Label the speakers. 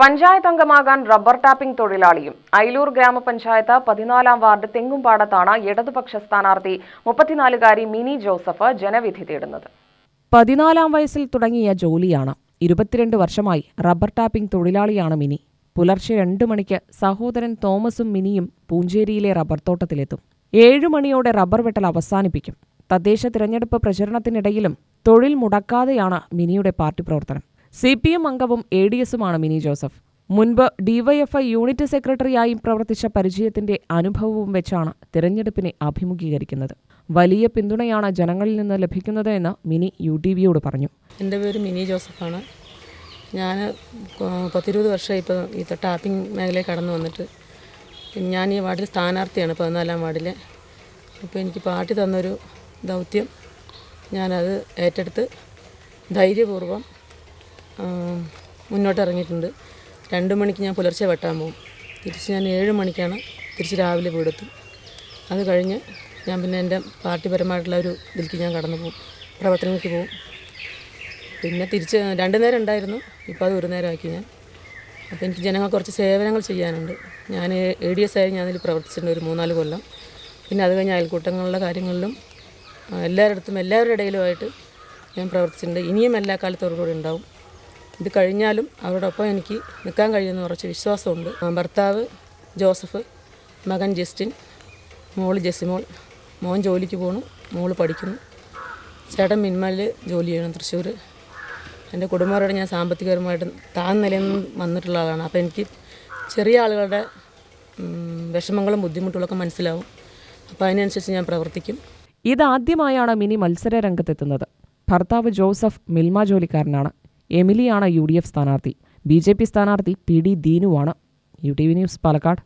Speaker 1: പഞ്ചായത്ത് അംഗമാകാൻ rubber tapping തൊഴിലാളിയും അയിലൂർ ഗ്രാമപഞ്ചായത്ത് പതിനാലാം വാർഡ് തെങ്ങുംപാടത്താണ് ഇടതുപക്ഷ സ്ഥാനാർത്ഥി മുപ്പത്തിനാലുകാരി മിനി ജോസഫ് ജനവിധി തേടുന്നത്.
Speaker 2: പതിനാലാം വയസ്സിൽ തുടങ്ങിയ ജോലിയാണ്. ഇരുപത്തിരണ്ട് വർഷമായി റബ്ബർ ടാപ്പിംഗ് തൊഴിലാളിയാണ് മിനി. പുലർച്ചെ രണ്ടു മണിക്ക് സഹോദരൻ തോമസും മിനിയും പൂഞ്ചേരിയിലെ റബ്ബർ തോട്ടത്തിലെത്തും. ഏഴു മണിയോടെ റബ്ബർ വെട്ടൽ അവസാനിപ്പിക്കും. തദ്ദേശ തിരഞ്ഞെടുപ്പ് പ്രചരണത്തിനിടയിലും തൊഴിൽ മുടക്കാതെയാണ് മിനിയുടെ പാർട്ടി പ്രവർത്തനം. സി പി എം അംഗവും എ ഡി എസുമാണ് മിനി ജോസഫ്. മുൻപ് ഡിവൈഎഫ്ഐ യൂണിറ്റ് സെക്രട്ടറിയായും പ്രവർത്തിച്ച പരിചയത്തിന്റെ അനുഭവവും വെച്ചാണ് തിരഞ്ഞെടുപ്പിനെ അഭിമുഖീകരിക്കുന്നത്. വലിയ പിന്തുണയാണ് ജനങ്ങളിൽ നിന്ന് ലഭിക്കുന്നത് എന്ന് മിനി യു ടി വിയോട് പറഞ്ഞു.
Speaker 3: എന്റെ പേര് മിനി ജോസഫാണ്. ഞാൻ പത്തിരുപത് വർഷമായി ഇപ്പോൾ ഈ ടാപ്പിംഗ് മേഖലയിൽ കടന്നു വന്നിട്ട് ഞാൻ ഈ വാർഡിൽ സ്ഥാനാർത്ഥിയാണ് പതിനാലാം വാർഡിലെ. അപ്പോൾ എനിക്ക് പാർട്ടി തന്നൊരു ദൗത്യം. ഞാനത് ഏറ്റെടുത്ത് ധൈര്യപൂർവം മുന്നോട്ട് ഇറങ്ങിയിട്ടുണ്ട് രണ്ട് മണിക്ക് ഞാൻ പുലർച്ചെ വെട്ടാൻ പോകും. തിരിച്ച് ഞാൻ ഏഴ് മണിക്കാണ് തിരിച്ച് രാവിലെ വീടെത്തും. അത് കഴിഞ്ഞ് ഞാൻ പിന്നെ എന്റെ പാർട്ടിപരമായിട്ടുള്ള ഒരു ഇതിലേക്ക് ഞാൻ കടന്നു പോകും. പ്രവർത്തനങ്ങൾക്ക് പോകും. പിന്നെ തിരിച്ച് രണ്ട് നേരം ഉണ്ടായിരുന്നു. ഇപ്പോൾ അത് ഒരു നേരമാക്കി ഞാൻ. അപ്പോൾ എനിക്ക് ജനങ്ങൾ കുറച്ച് സേവനങ്ങൾ ചെയ്യാനുണ്ട്. ഞാൻ എ ഡി എസ് ആയി ഞാനതിൽ പ്രവർത്തിച്ചിട്ടുണ്ട് ഒരു മൂന്നാൽ കൊല്ലം. പിന്നെ അത് കഴിഞ്ഞ് അയൽക്കൂട്ടങ്ങളുടെ കാര്യങ്ങളിലും എല്ലാവരുടെ അടുത്തും എല്ലാവരുടെ ഇടയിലുമായിട്ട് ഞാൻ പ്രവർത്തിച്ചിട്ടുണ്ട്. ഇനിയും എല്ലാ കാലത്തോടുകൂടി ഉണ്ടാവും. ഇത് കഴിഞ്ഞാലും അവരോടൊപ്പം എനിക്ക് നിൽക്കാൻ കഴിയുമെന്ന് കുറച്ച് വിശ്വാസമുണ്ട്. ഭർത്താവ് ജോസഫ് മകൻ ജസ്റ്റിൻ മോൾ ജെസിമോൾ മോൻ ജോലിക്ക് പോകണം മോൾ പഠിക്കുന്നു. ചേട്ടൻ മിന്മലിൽ ജോലി ചെയ്യണം തൃശ്ശൂർ. എന്റെ കുടുംബക്കാരോട് ഞാൻ സാമ്പത്തികപരമായിട്ട് താഴ്ന്ന നിലയിൽ വന്നിട്ടുള്ള ആളാണ്. അപ്പോൾ എനിക്ക് ചെറിയ ആളുകളുടെ വിഷമങ്ങളും ബുദ്ധിമുട്ടുകളൊക്കെ മനസ്സിലാവും. അപ്പോൾ അതിനനുസരിച്ച് ഞാൻ പ്രവർത്തിക്കും.
Speaker 2: ഇതാദ്യമായാണ് മിനി മത്സര രംഗത്തെത്തുന്നത്. ഭർത്താവ് ജോസഫ് മിൽമ ജോലിക്കാരനാണ്. എമിലിയാണ് യു ഡി എഫ് സ്ഥാനാർത്ഥി. ബി ജെ പി സ്ഥാനാർത്ഥി P D ദീനുവാണ്. U T V news Palakkad.